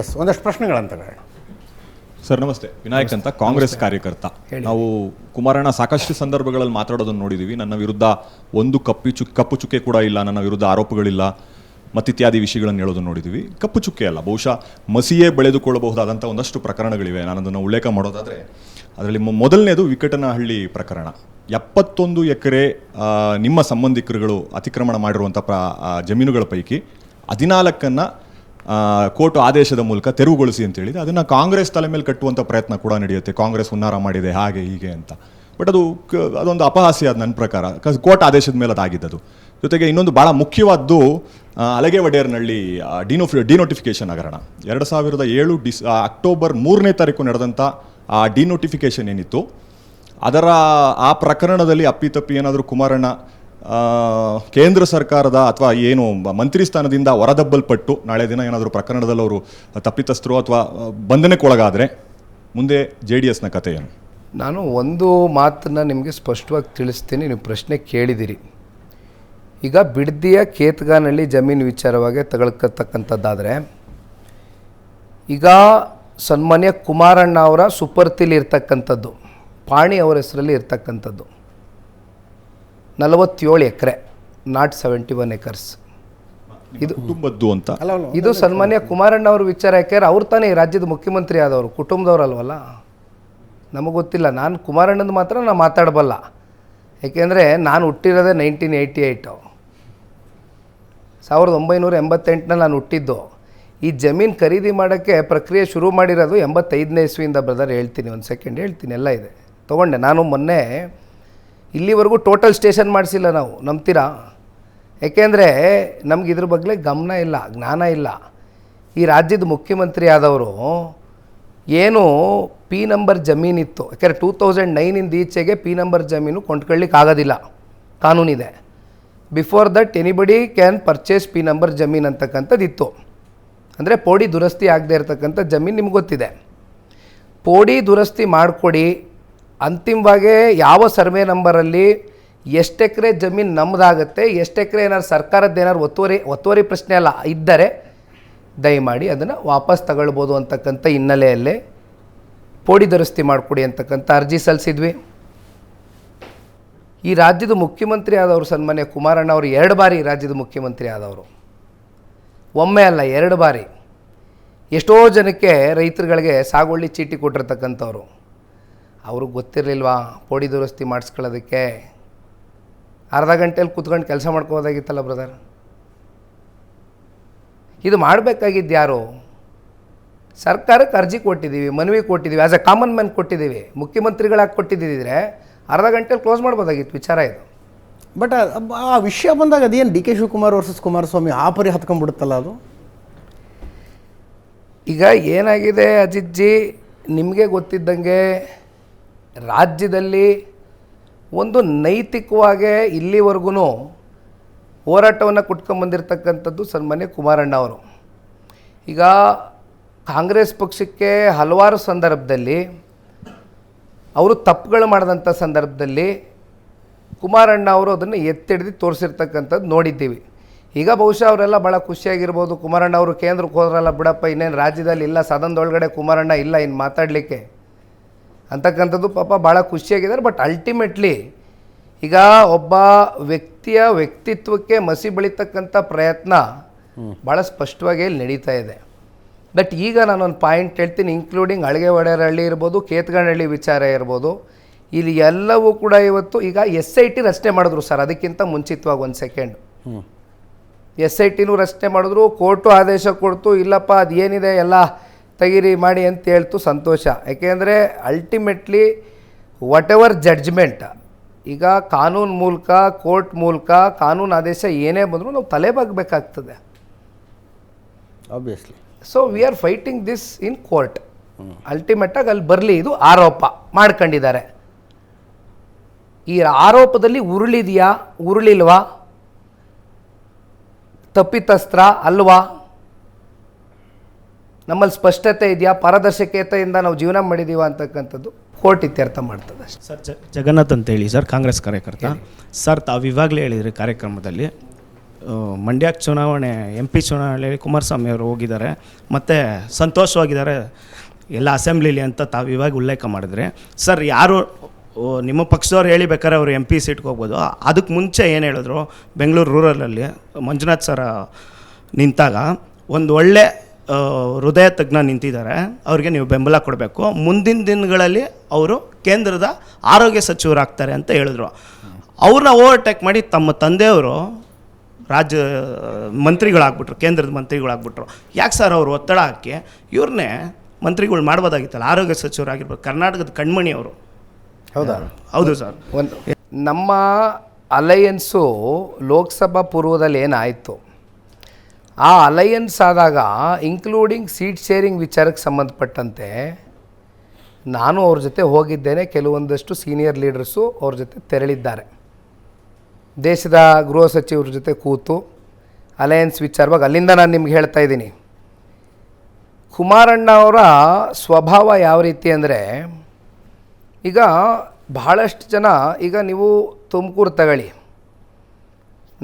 S ಒಂದಷ್ಟು ಪ್ರಶ್ನೆಗಳಂತ sir ನಮಸ್ತೆ. ವಿನಾಯಕ್ ಅಂತ ಕಾಂಗ್ರೆಸ್ ಕಾರ್ಯಕರ್ತ. ನಾವು ಕುಮಾರಣ್ಣ ಸಾಕಷ್ಟು ಸಂದರ್ಭಗಳಲ್ಲಿ ಮಾತಾಡೋದನ್ನು ನೋಡಿದೀವಿ. ನನ್ನ ವಿರುದ್ಧ ಒಂದು ಕಪ್ಪಿ ಚುಕ್ ಕಪ್ಪು ಚುಕ್ಕೆ ಕೂಡ ಇಲ್ಲ. ನನ್ನ ವಿರುದ್ಧ ಆರೋಪಗಳಿಲ್ಲ. ಮತ್ತಿತ್ಯಾದಿ ವಿಷಯಗಳನ್ನು ಹೇಳೋದನ್ನು ನೋಡಿದ್ದೀವಿ ಕಪ್ಪು ಚುಕ್ಕೆ ಅಲ್ಲ ಬಹುಶಃ ಮಸಿಯೇ ಬೆಳೆದುಕೊಳ್ಳಬಹುದಾದಂಥ ಒಂದಷ್ಟು ಪ್ರಕರಣಗಳಿವೆ. ನಾನು ಅದನ್ನು ಉಲ್ಲೇಖ ಮಾಡೋದಾದರೆ ಅದರಲ್ಲಿ ಮೊದಲನೇದು ವಿಕಟನಹಳ್ಳಿ ಪ್ರಕರಣ. ಎಪ್ಪತ್ತೊಂದು ಎಕರೆ ನಿಮ್ಮ ಸಂಬಂಧಿಕರುಗಳು ಅತಿಕ್ರಮಣ ಮಾಡಿರುವಂಥ ಪ್ರ ಜಮೀನುಗಳ ಪೈಕಿ ಹದಿನಾಲ್ಕನ್ನು ಕೋರ್ಟ್ ಆದೇಶದ ಮೂಲಕ ತೆರವುಗೊಳಿಸಿ ಅಂತ ಹೇಳಿದೆ. ಅದನ್ನು ಕಾಂಗ್ರೆಸ್ ತಲೆ ಮೇಲೆ ಕಟ್ಟುವಂಥ ಪ್ರಯತ್ನ ಕೂಡ ನಡೆಯುತ್ತೆ. ಕಾಂಗ್ರೆಸ್ ಹುನ್ನಾರ ಮಾಡಿದೆ ಹಾಗೆ ಹೀಗೆ ಅಂತ. ಬಟ್ ಅದು ಅದೊಂದು ಅಪಹಾಸ್ಯ ನನ್ನ ಪ್ರಕಾರ. ಕೋರ್ಟ್ ಆದೇಶದ ಮೇಲೆ ಅದಾಗಿದ್ದದು. ಜೊತೆಗೆ ಇನ್ನೊಂದು ಭಾಳ ಮುಖ್ಯವಾದ್ದು ಅಲಗೆ ವಡೇರ್ನಳ್ಳಿ ಡಿನೋ ಡಿನೋಟಿಫಿಕೇಷನ್ ಹಗರಣ. ಎರಡು ಸಾವಿರದ ಏಳು ಡಿಸ್ ಅಕ್ಟೋಬರ್ ಮೂರನೇ ತಾರೀಕು ನಡೆದಂಥ ಆ ಡಿನೋಟಿಫಿಕೇಷನ್ ಏನಿತ್ತು, ಅದರ ಆ ಪ್ರಕರಣದಲ್ಲಿ ಅಪ್ಪಿತಪ್ಪಿ ಏನಾದರೂ ಕುಮಾರಣ್ಣ ಕೇಂದ್ರ ಸರ್ಕಾರದ ಅಥವಾ ಏನು ಮಂತ್ರಿ ಸ್ಥಾನದಿಂದ ಹೊರದಬ್ಬಲ್ಪಟ್ಟು ನಾಳೆ ದಿನ ಏನಾದರೂ ಪ್ರಕರಣದಲ್ಲಿ ಅವರು ತಪ್ಪಿತಸ್ಥರು ಅಥವಾ ಬಂಧನಕ್ಕೊಳಗಾದರೆ ಮುಂದೆ ಜೆ ಡಿ ಎಸ್ನ ಕಥೆ ಏನು ನಾನು ಒಂದು ಮಾತನ್ನು ನಿಮಗೆ ಸ್ಪಷ್ಟವಾಗಿ ತಿಳಿಸ್ತೀನಿ. ನೀವು ಪ್ರಶ್ನೆ ಕೇಳಿದಿರಿ. ಈಗ ಬಿಡ್ದಿಯ ಕೇತ್ಗಾನಳ್ಳಿ ಜಮೀನು ವಿಚಾರವಾಗಿ ತಗೊಳ್ಕತಕ್ಕಂಥದ್ದಾದರೆ, ಈಗ ಸನ್ಮಾನ್ಯ ಕುಮಾರಣ್ಣ ಅವರ ಸುಪರ್ತಿಲಿ ಇರ್ತಕ್ಕಂಥದ್ದು, ಪಾಣಿ ಅವರ ಹೆಸರಲ್ಲಿ ಇರ್ತಕ್ಕಂಥದ್ದು. ನಲವತ್ತೇಳು ಎಕರೆ ನಾಟ್ ಸೆವೆಂಟಿ ಒನ್ ಎಕರ್ಸ್ ಇದು ಕುಟುಂಬದ್ದು ಅಂತ? ಇದು ಸನ್ಮಾನ್ಯ ಕುಮಾರಣ್ಣ ಅವ್ರ ವಿಚಾರ ಯಾಕೆಂದ್ರೆ ಅವ್ರು ತಾನೇ ಈ ರಾಜ್ಯದ ಮುಖ್ಯಮಂತ್ರಿ ಆದವರು ಕುಟುಂಬದವ್ರಲ್ವಲ್ಲ? ನಮಗೆ ಗೊತ್ತಿಲ್ಲ ನಾನು ಕುಮಾರಣ್ಣಂದು ಮಾತ್ರ ನಾನು ಮಾತಾಡಬಲ್ಲ. ಏಕೆಂದರೆ ನಾನು ಹುಟ್ಟಿರೋದೇ ನೈನ್ಟೀನ್ ಏಯ್ಟಿ ಏಯ್ಟು ಸಾವಿರದ ಒಂಬೈನೂರ ಎಂಬತ್ತೆಂಟನ್ನ ನಾನು ಹುಟ್ಟಿದ್ದು. ಈ ಜಮೀನು ಖರೀದಿ ಮಾಡೋಕ್ಕೆ ಪ್ರಕ್ರಿಯೆ ಶುರು ಮಾಡಿರೋದು ಎಂಬತ್ತೈದನೇ ಇಸ್ವಿಯಿಂದ ಬ್ರದರ್ ಹೇಳ್ತೀನಿ ಒಂದು ಸೆಕೆಂಡ್ ಹೇಳ್ತೀನಿ ಎಲ್ಲ ಇದೆ. ತೊಗೊಂಡೆ ನಾನು ಮೊನ್ನೆ ಇಲ್ಲಿವರೆಗೂ ಟೋಟಲ್ ಸ್ಟೇಷನ್ ಮಾಡಿಸಿಲ್ಲ ನಾವು, ನಂಬ್ತೀರಾ? ಏಕೆಂದರೆ ನಮ್ಗೆ ಇದ್ರ ಬಗ್ಗೆ ಗಮನ ಇಲ್ಲ, ಜ್ಞಾನ ಇಲ್ಲ. ಈ ರಾಜ್ಯದ ಮುಖ್ಯಮಂತ್ರಿ ಆದವರು ಏನು ಪಿ ನಂಬರ್ ಜಮೀನಿತ್ತು. ಯಾಕೆಂದರೆ ಟೂ ತೌಸಂಡ್ ನೈನಿಂದ ಈಚೆಗೆ ಪಿ ನಂಬರ್ ಜಮೀನು ಕೊಂಡ್ಕೊಳ್ಳಿಕ್ಕೆ ಆಗೋದಿಲ್ಲ ಕಾನೂನಿದೆ. Before that anybody can purchase P number ಜಮೀನ್ ಅಂತಕ್ಕಂಥದ್ದು ಇತ್ತು ಅಂದರೆ ಪೋಡಿ ದುರಸ್ತಿ ಆಗದೆ ಇರತಕ್ಕಂಥ ಜಮೀನು ನಿಮ್ಗೆ ಗೊತ್ತಿದೆ. ಪೋಡಿ ದುರಸ್ತಿ ಮಾಡಿಕೊಡಿ ಅಂತಿಮವಾಗಿ ಯಾವ ಸರ್ವೆ ನಂಬರಲ್ಲಿ ಎಕರೆ ಜಮೀನು ನಮ್ಮದಾಗುತ್ತೆ ಎಷ್ಟು ಎಕರೆ ಏನಾದ್ರು ಸರ್ಕಾರದ ಏನಾದ್ರು ಒತ್ತುವರಿ ಒತ್ತುವರಿ ಪ್ರಶ್ನೆ ಅಲ್ಲ ಇದ್ದರೆ ದಯಮಾಡಿ ಅದನ್ನು ವಾಪಸ್ ತಗೊಳ್ಬೋದು ಅಂತಕ್ಕಂಥ ಹಿನ್ನೆಲೆಯಲ್ಲೇ ಪೋಡಿ ದುರಸ್ತಿ ಮಾಡಿಕೊಡಿ ಅಂತಕ್ಕಂಥ ಅರ್ಜಿ ಸಲ್ಲಿಸಿದ್ವಿ. ಈ ರಾಜ್ಯದ ಮುಖ್ಯಮಂತ್ರಿ ಆದವರು ಸನ್ಮಾನ್ಯ ಕುಮಾರಣ್ಣ ಅವರು ಎರಡು ಬಾರಿ ರಾಜ್ಯದ ಮುಖ್ಯಮಂತ್ರಿ ಆದವರು. ಒಮ್ಮೆ ಅಲ್ಲ, ಎರಡು ಬಾರಿ. ಎಷ್ಟೋ ಜನಕ್ಕೆ ರೈತರುಗಳಿಗೆ ಸಾಗುವಳ್ಳಿ ಚೀಟಿ ಕೊಟ್ಟಿರ್ತಕ್ಕಂಥವ್ರು. ಅವ್ರಿಗೆ ಗೊತ್ತಿರಲಿಲ್ವಾ? ಪೋಡಿ ದುರಸ್ತಿ ಮಾಡಿಸ್ಕೊಳ್ಳೋದಕ್ಕೆ? ಅರ್ಧ ಗಂಟೆಯಲ್ಲಿ ಕೂತ್ಕೊಂಡು ಕೆಲಸ ಮಾಡ್ಕೋಬೋದಾಗಿತ್ತಲ್ಲ ಬ್ರದರ್? ಇದು ಮಾಡಬೇಕಾಗಿದ್ದು ಯಾರು? ಸರ್ಕಾರಕ್ಕೆ ಅರ್ಜಿ ಕೊಟ್ಟಿದ್ದೀವಿ ಮನವಿ ಕೊಟ್ಟಿದ್ದೀವಿ ಆ್ಯಸ್ ಎ ಕಾಮನ್ ಮ್ಯಾನ್ ಕೊಟ್ಟಿದ್ದೀವಿ. ಮುಖ್ಯಮಂತ್ರಿಗಳಾಗಿ ಕೊಟ್ಟಿದ್ದಿದ್ರೆ ಅರ್ಧ ಗಂಟೆಯಲ್ಲಿ ಕ್ಲೋಸ್ ಮಾಡ್ಬೋದಾಗಿತ್ತು ವಿಚಾರ ಇದು. ಬಟ್ ಆ ವಿಷಯ ಬಂದಾಗ ಅದೇನು D K Shivakumar versus Kumaraswamy ಆ ಪರಿ ಹತ್ಕೊಂಡ್ಬಿಡುತ್ತಲ್ಲ ಅದು? ಈಗ ಏನಾಗಿದೆ ಅಜಿತ್ ಜಿ? ನಿಮಗೆ ಗೊತ್ತಿದ್ದಂಗೆ ರಾಜ್ಯದಲ್ಲಿ ಒಂದು ನೈತಿಕವಾಗಿ ಇಲ್ಲಿವರೆಗೂ ಹೋರಾಟವನ್ನು ಕುಟ್ಕೊಂಬಂದಿರ್ತಕ್ಕಂಥದ್ದು ಸನ್ಮಾನ್ಯ ಕುಮಾರಣ್ಣ ಅವರು. ಈಗ ಕಾಂಗ್ರೆಸ್ ಪಕ್ಷಕ್ಕೆ ಹಲವಾರು ಸಂದರ್ಭದಲ್ಲಿ ಅವರು ತಪ್ಪುಗಳು ಮಾಡಿದಂಥ ಸಂದರ್ಭದಲ್ಲಿ ಕುಮಾರಣ್ಣ ಅವರು ಅದನ್ನು ಎತ್ತಿಡಿದು ತೋರಿಸಿರ್ತಕ್ಕಂಥದ್ದು ನೋಡಿದ್ದೀವಿ. ಈಗ ಬಹುಶಃ ಅವರೆಲ್ಲ ಭಾಳ ಖುಷಿಯಾಗಿರ್ಬೋದು. ಕುಮಾರಣ್ಣ ಅವರು ಕೇಂದ್ರಕ್ಕೆ ಹೋದ್ರಲ್ಲ ಬಿಡಪ್ಪ, ಇನ್ನೇನು ರಾಜ್ಯದಲ್ಲಿ ಇಲ್ಲ, ಸದನದೊಳಗಡೆ ಕುಮಾರಣ್ಣ ಇಲ್ಲ ಇನ್ನು ಮಾತಾಡಲಿಕ್ಕೆ. ಅಂತಕ್ಕಂಥದ್ದು ಪಾಪ ಭಾಳ ಖುಷಿಯಾಗಿದ್ದಾರೆ. ಬಟ್ ಅಲ್ಟಿಮೇಟ್ಲಿ ಈಗ ಒಬ್ಬ ವ್ಯಕ್ತಿಯ ವ್ಯಕ್ತಿತ್ವಕ್ಕೆ ಮಸಿ ಬೆಳೀತಕ್ಕಂಥ ಪ್ರಯತ್ನ ಭಾಳ ಸ್ಪಷ್ಟವಾಗಿ ಇಲ್ಲಿ ನಡೀತಾ ಇದೆ. ಬಟ್ ಈಗ ನಾನೊಂದು ಪಾಯಿಂಟ್ ಹೇಳ್ತೀನಿ ಇನ್ಕ್ಲೂಡಿಂಗ್ ಅಳಿಗೆ ಒಡೆಯರಹಳ್ಳಿ ಇರ್ಬೋದು ಕೇತ್ಗನಹಳ್ಳಿ ವಿಚಾರ ಇರ್ಬೋದು. ಇಲ್ಲಿ ಎಲ್ಲವೂ ಕೂಡ ಇವತ್ತು ಈಗ ಎಸ್ ಐ ಟಿ ರಚನೆ ಮಾಡಿದ್ರು ಸರ್ ಅದಕ್ಕಿಂತ ಮುಂಚಿತವಾಗಿ ಒಂದು ಸೆಕೆಂಡ್ ಎಸ್ ಐ ಟಿನೂ ರಚನೆ ಮಾಡಿದ್ರು ಕೋರ್ಟು ಆದೇಶ ಕೊಡ್ತು ಇಲ್ಲಪ್ಪ ಅದು ಏನಿದೆ ಎಲ್ಲ ತೆಗೀರಿ ಮಾಡಿ ಅಂತ ಹೇಳ್ತು ಸಂತೋಷ. ಯಾಕೆಂದರೆ ಅಲ್ಟಿಮೇಟ್ಲಿ ವಾಟ್ ಎವರ್ ಜಡ್ಜ್ಮೆಂಟ್ ಈಗ ಕಾನೂನು ಮೂಲಕ ಕೋರ್ಟ್ ಮೂಲಕ ಕಾನೂನು ಆದೇಶ ಏನೇ ಬಂದರೂ ನಾವು ತಲೆ ಬಾಗಬೇಕಾಗ್ತದೆ. Obviously so we are fighting this in court ಅಲ್ಟಿಮೇಟಾಗಿ ಅಲ್ಲಿ ಬರಲಿ ಇದು ಆರೋಪ ಮಾಡ್ಕೊಂಡಿದ್ದಾರೆ. ಈ ಆರೋಪದಲ್ಲಿ ಉರುಳಿದೆಯಾ ಉರುಳಿಲ್ವಾ? ತಪ್ಪಿತಸ್ತ್ರ ಅಲ್ವಾ? ನಮ್ಮಲ್ಲಿ ಸ್ಪಷ್ಟತೆ ಇದೆಯಾ? ಪಾರದರ್ಶಕತೆಯಿಂದ ನಾವು ಜೀವನ ಮಾಡಿದೀವ ಅಂತಕ್ಕಂಥದ್ದು ಕೋರ್ಟ್ ಇತ್ಯರ್ಥ ಮಾಡ್ತದೆ ಸರ್ ಜ ಜಗನ್ನಾಥ್ ಅಂತ ಹೇಳಿ ಸರ್ ಕಾಂಗ್ರೆಸ್ ಕಾರ್ಯಕರ್ತ. ಸರ್ ತಾವು ಇವಾಗಲೇ ಹೇಳಿದ್ರಿ ಕಾರ್ಯಕ್ರಮದಲ್ಲಿ ಮಂಡ್ಯ ಚುನಾವಣೆ ಎಂ ಪಿ ಚುನಾವಣೆಯಲ್ಲಿ ಕುಮಾರಸ್ವಾಮಿ ಅವರು ಹೋಗಿದ್ದಾರೆ ಮತ್ತು ಸಂತೋಷವಾಗಿದ್ದಾರೆ ಎಲ್ಲ ಅಸೆಂಬ್ಲಿಲಿ ಅಂತ ತಾವು ಇವಾಗ ಉಲ್ಲೇಖ ಮಾಡಿದ್ರಿ. ಸರ್ ಯಾರು ನಿಮ್ಮ ಪಕ್ಷದವ್ರು ಹೇಳಿಬೇಕಾದ್ರೆ ಅವರು ಎಂ ಪಿ ಸೀಟ್ಗೆ ಹೋಗ್ಬೋದು. ಅದಕ್ಕೆ ಮುಂಚೆ ಏನು ಹೇಳಿದ್ರು ಬೆಂಗಳೂರು ರೂರಲಲ್ಲಿ ಮಂಜುನಾಥ್ ಸರ ನಿಂತಾಗ ಒಂದು ಒಳ್ಳೆ ಹೃದಯ ತಜ್ಞ ನಿಂತಿದ್ದಾರೆ. ಅವ್ರಿಗೆ ನೀವು ಬೆಂಬಲ ಕೊಡಬೇಕು. ಮುಂದಿನ ದಿನಗಳಲ್ಲಿ ಅವರು ಕೇಂದ್ರದ ಆರೋಗ್ಯ ಸಚಿವರಾಗ್ತಾರೆ ಅಂತ ಹೇಳಿದ್ರು. ಅವ್ರನ್ನ ಓವರ್ಟೇಕ್ ಮಾಡಿ ತಮ್ಮ ತಂದೆಯವರು ರಾಜ್ಯ ಮಂತ್ರಿಗಳಾಗ್ಬಿಟ್ರು ಕೇಂದ್ರದ ಮಂತ್ರಿಗಳಾಗ್ಬಿಟ್ರು. ಯಾಕೆ ಸರ್ ಅವರು ಒತ್ತಡ ಹಾಕಿ? ಇವ್ರನ್ನೇ ಮಂತ್ರಿಗಳು ಮಾಡ್ಬೋದಾಗಿತ್ತಲ್ಲ ಆರೋಗ್ಯ ಸಚಿವರಾಗಿರ್ಬೋದು ಕರ್ನಾಟಕದ ಕಣ್ಮಣಿ ಅವರು. ಹೌದಾ? ಹೌದು ಸರ್. ಒಂದು ನಮ್ಮ ಅಲಯನ್ಸು ಲೋಕಸಭಾ ಪೂರ್ವದಲ್ಲಿ ಏನಾಯಿತು? ಆ ಅಲಯನ್ಸ್ ಆದಾಗ ಇನ್ಕ್ಲೂಡಿಂಗ್ ಸೀಟ್ ಶೇರಿಂಗ್ ವಿಚಾರಕ್ಕೆ ಸಂಬಂಧಪಟ್ಟಂತೆ ನಾನು ಅವ್ರ ಜೊತೆ ಹೋಗಿದ್ದೇನೆ, ಕೆಲವೊಂದಷ್ಟು ಸೀನಿಯರ್ ಲೀಡರ್ಸು ಅವ್ರ ಜೊತೆ ತೆರಳಿದ್ದಾರೆ. ದೇಶದ ಗೃಹ ಸಚಿವರ ಜೊತೆ ಕೂತು ಅಲಯನ್ಸ್ ವಿಚಾರವಾಗಿ ಅಲ್ಲಿಂದ ನಾನು ನಿಮ್ಗೆ ಹೇಳ್ತಾ ಇದ್ದೀನಿ. ಕುಮಾರಣ್ಣ ಅವರ ಸ್ವಭಾವ ಯಾವ ರೀತಿ ಅಂದರೆ, ಈಗ ಬಹಳಷ್ಟು ಜನ ಈಗ ನೀವು ತುಮಕೂರು ತಗೊಳ್ಳಿ.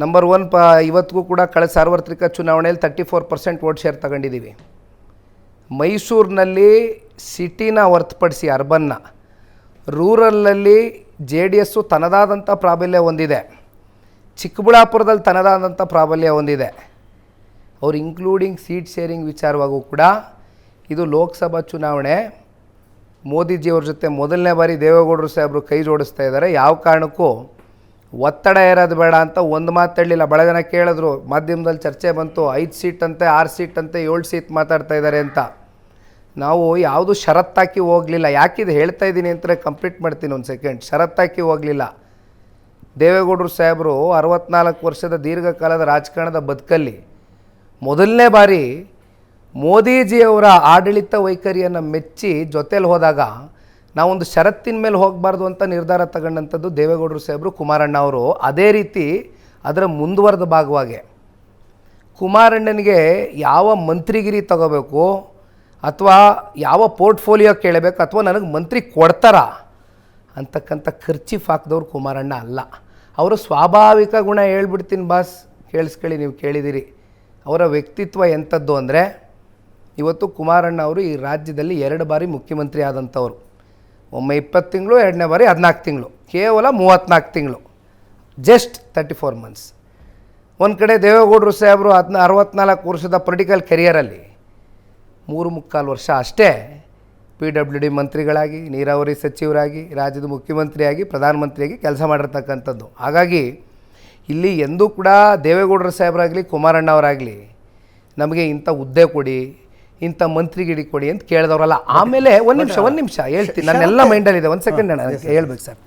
ನಂಬರ್ ಒನ್ ಪ ಇವತ್ತಿಗೂ ಕೂಡ ಕಳೆದ ಸಾರ್ವತ್ರಿಕ ಚುನಾವಣೆಯಲ್ಲಿ thirty four percent vote share ತಗೊಂಡಿದ್ದೀವಿ. ಮೈಸೂರಿನಲ್ಲಿ ಸಿಟಿನ ಹೊರತುಪಡಿಸಿ ಅರ್ಬನ್ನ ರೂರಲಲ್ಲಿ ಜೆ ಡಿ ಎಸ್ಸು ತನ್ನದಾದಂಥ ಪ್ರಾಬಲ್ಯ ಹೊಂದಿದೆ. ಚಿಕ್ಕಬಳ್ಳಾಪುರದಲ್ಲಿ ತನ್ನದಾದಂಥ ಪ್ರಾಬಲ್ಯ ಹೊಂದಿದೆ. ಅವ್ರು ಇನ್ಕ್ಲೂಡಿಂಗ್ ಸೀಟ್ ಶೇರಿಂಗ್ ವಿಚಾರವಾಗೂ ಕೂಡ ಇದು ಲೋಕಸಭಾ ಚುನಾವಣೆ. ಮೋದಿಜಿಯವ್ರ ಜೊತೆ ಮೊದಲನೇ ಬಾರಿ ದೇವೇಗೌಡರು ಸಾಹೇಬರು ಕೈ ಜೋಡಿಸ್ತಾ ಇದ್ದಾರೆ. ಯಾವ ಕಾರಣಕ್ಕೂ ಒತ್ತಡ ಇರೋದು ಬೇಡ ಅಂತ ಒಂದು ಮಾತು ಹೇಳಲಿಲ್ಲ ಭಾಳ ಜನ ಕೇಳಿದ್ರು, ಮಾಧ್ಯಮದಲ್ಲಿ ಚರ್ಚೆ ಬಂತು, ಐದು ಸೀಟ್ ಅಂತೆ, ಆರು ಸೀಟ್ ಅಂತೆ, ಏಳು ಸೀಟ್ ಮಾತಾಡ್ತಾ ಇದ್ದಾರೆ ಅಂತ. ನಾವು ಯಾವುದು ಷರತ್ತಾಕಿ ಹೋಗಲಿಲ್ಲ. ಯಾಕಿದು ಹೇಳ್ತಾ ಇದ್ದೀನಿ ಅಂತಲೇ ಕಂಪ್ಲೀಟ್ ಮಾಡ್ತೀನಿ ಒಂದು ಸೆಕೆಂಡ್ ಷರತ್ತಾಕಿ ಹೋಗಲಿಲ್ಲ. ದೇವೇಗೌಡರು ಸಾಹೇಬರು ಅರವತ್ನಾಲ್ಕು ವರ್ಷದ ದೀರ್ಘಕಾಲದ ರಾಜಕಾರಣದ ಬದುಕಲ್ಲಿ ಮೊದಲನೇ ಬಾರಿ ಮೋದಿಜಿಯವರ ಆಡಳಿತ ವೈಖರಿಯನ್ನು ಮೆಚ್ಚಿ ಜೊತೇಲಿ ಹೋದಾಗ ನಾವೊಂದು ಷರತ್ತಿನ ಮೇಲೆ ಹೋಗಬಾರ್ದು ಅಂತ ನಿರ್ಧಾರ ತಗೊಂಡಂಥದ್ದು ದೇವೇಗೌಡರು ಸಾಹೇಬರು, ಕುಮಾರಣ್ಣ ಅವರು. ಅದೇ ರೀತಿ ಅದರ ಮುಂದುವರೆದ ಭಾಗವಾಗಿ ಕುಮಾರಣ್ಣನಿಗೆ ಯಾವ ಮಂತ್ರಿಗಿರಿ ತಗೋಬೇಕು ಅಥವಾ ಯಾವ ಪೋರ್ಟ್ಫೋಲಿಯೋ ಕೇಳಬೇಕು ಅಥವಾ ನನಗೆ ಮಂತ್ರಿ ಕೊಡ್ತಾರಾ ಅಂತಕ್ಕಂಥ ಖರ್ಚಿಫ್ ಹಾಕಿದವ್ರು ಕುಮಾರಣ್ಣ ಅಲ್ಲ. ಅವರು ಸ್ವಾಭಾವಿಕ ಗುಣ ಹೇಳ್ಬಿಡ್ತೀನಿ ಬಾಸ್, ಕೇಳಿಸ್ಕೊಳ್ಳಿ, ನೀವು ಕೇಳಿದಿರಿ. ಅವರ ವ್ಯಕ್ತಿತ್ವ ಎಂಥದ್ದು ಅಂದರೆ, ಇವತ್ತು ಕುಮಾರಣ್ಣ ಅವರು ಈ ರಾಜ್ಯದಲ್ಲಿ ಎರಡು ಬಾರಿ ಮುಖ್ಯಮಂತ್ರಿ ಆದಂಥವ್ರು. ಒಮ್ಮೆ ಇಪ್ಪತ್ತು ತಿಂಗಳು, ಎರಡನೇ ಬಾರಿ ಹದಿನಾಲ್ಕು ತಿಂಗಳು. ಕೇವಲ ಮೂವತ್ತ್ನಾಲ್ಕು ತಿಂಗಳು. ಜಸ್ಟ್ ತರ್ಟಿ ಫೋರ್ ಮಂತ್ಸ್ ಒಂದು ಕಡೆ ದೇವೇಗೌಡರು ಸಾಹೇಬರು ಹದಿನ, ಅರವತ್ನಾಲ್ಕು ವರ್ಷದ ಪೊಲಿಟಿಕಲ್ ಕೆರಿಯರಲ್ಲಿ ಮೂರು ಮುಕ್ಕಾಲು ವರ್ಷ ಅಷ್ಟೇ ಪಿ ಡಬ್ಲ್ಯೂ ಡಿ ಮಂತ್ರಿಗಳಾಗಿ, ನೀರಾವರಿ ಸಚಿವರಾಗಿ, ರಾಜ್ಯದ ಮುಖ್ಯಮಂತ್ರಿಯಾಗಿ, ಪ್ರಧಾನಮಂತ್ರಿಯಾಗಿ ಕೆಲಸ ಮಾಡಿರ್ತಕ್ಕಂಥದ್ದು. ಹಾಗಾಗಿ ಇಲ್ಲಿ ಎಂದೂ ಕೂಡ ದೇವೇಗೌಡರ ಸಾಹೇಬರಾಗಲಿ, ಕುಮಾರಣ್ಣವರಾಗಲಿ ನಮಗೆ ಇಂಥ ಹುದ್ದೆ ಕೊಡಿ ಇಂಥ ಮಂತ್ರಿಗಿಡಿ ಕೊಡಿ ಅಂತ ಕೇಳಿದವರಲ್ಲ. ಆಮೇಲೆ ಒಂದು ನಿಮಿಷ ಒಂದು ನಿಮಿಷ ಹೇಳ್ತೀನಿ. ನನ್ನೆಲ್ಲ ಮೈಂಡಲ್ಲಿದೆ ಒಂದು ಸೆಕೆಂಡ್ ಅಣ್ಣ ಹೇಳ್ಬೇಕು ಸರ್.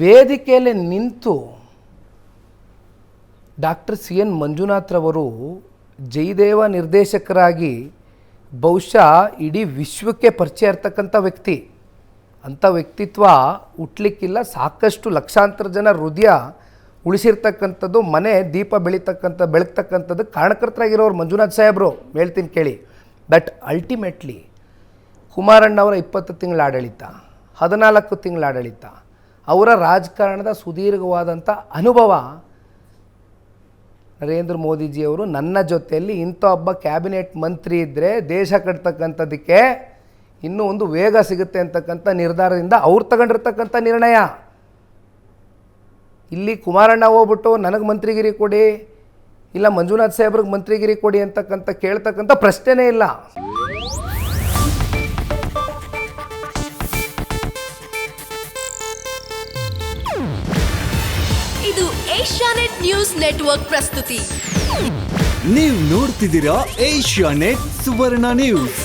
ವೇದಿಕೆಯಲ್ಲಿ ನಿಂತು ಡಾಕ್ಟರ್ ಸಿ ಎನ್ ಮಂಜುನಾಥ್ರವರು ಜಯದೇವ ನಿರ್ದೇಶಕರಾಗಿ ಬಹುಶಃ ಇಡೀ ವಿಶ್ವಕ್ಕೆ ಪರಿಚಯ ಇರ್ತಕ್ಕಂಥ ವ್ಯಕ್ತಿ. ಅಂಥ ವ್ಯಕ್ತಿತ್ವ ಹುಟ್ಲಿಕ್ಕಿಲ್ಲ. ಸಾಕಷ್ಟು ಲಕ್ಷಾಂತರ ಜನ ಹೃದಯ ಉಳಿಸಿರ್ತಕ್ಕಂಥದ್ದು, ಮನೆ ದೀಪ ಬೆಳೀತಕ್ಕಂಥ, ಬೆಳಗ್ತಕ್ಕಂಥದ್ದು ಕಾರಣಕರ್ತರಾಗಿರೋರು ಮಂಜುನಾಥ್ ಸಾಹೇಬರು. ಹೇಳ್ತೀನಿ ಕೇಳಿ. ಬಟ್ ಅಲ್ಟಿಮೇಟ್ಲಿ ಕುಮಾರಣ್ಣವರ ಇಪ್ಪತ್ತು ತಿಂಗಳ ಆಡಳಿತ, ಹದಿನಾಲ್ಕು ತಿಂಗಳ ಆಡಳಿತ, ಅವರ ರಾಜಕಾರಣದ ಸುದೀರ್ಘವಾದಂಥ ಅನುಭವ ನರೇಂದ್ರ ಮೋದಿಜಿಯವರು ನನ್ನ ಜೊತೆಯಲ್ಲಿ ಇಂಥ ಒಬ್ಬ ಕ್ಯಾಬಿನೆಟ್ ಮಂತ್ರಿ ಇದ್ದರೆ ದೇಶ ಕಟ್ತಕ್ಕಂಥದ್ದಕ್ಕೆ ಇನ್ನೂ ಒಂದು ವೇಗ ಸಿಗುತ್ತೆ ಅಂತಕ್ಕಂಥ ನಿರ್ಧಾರದಿಂದ ಅವ್ರು ತಗೊಂಡಿರ್ತಕ್ಕಂಥ ನಿರ್ಣಯ. ಇಲ್ಲಿ ಕುಮಾರಣ್ಣ ಹೋಗ್ಬಿಟ್ಟು ನನಗೆ ಮಂತ್ರಿಗಿರಿ ಕೊಡಿ ಇಲ್ಲ ಮಂಜುನಾಥ್ ಸಾಹೇಬ್ರಿಗೆ ಮಂತ್ರಿಗಿರಿ ಕೊಡಿ ಅಂತಕ್ಕಂಥ ಕೇಳ್ತಕ್ಕಂಥ ಪ್ರಶ್ನೆನೇ ಇಲ್ಲ. ಇದು ಏಷ್ಯಾನೆಟ್ ನ್ಯೂಸ್ ನೆಟ್ವರ್ಕ್ ಪ್ರಸ್ತುತಿ. ನೀವು ನೋಡ್ತಿದ್ದೀರಾ ಏಷ್ಯಾ ನೆಟ್ ಸುವರ್ಣ ನ್ಯೂಸ್.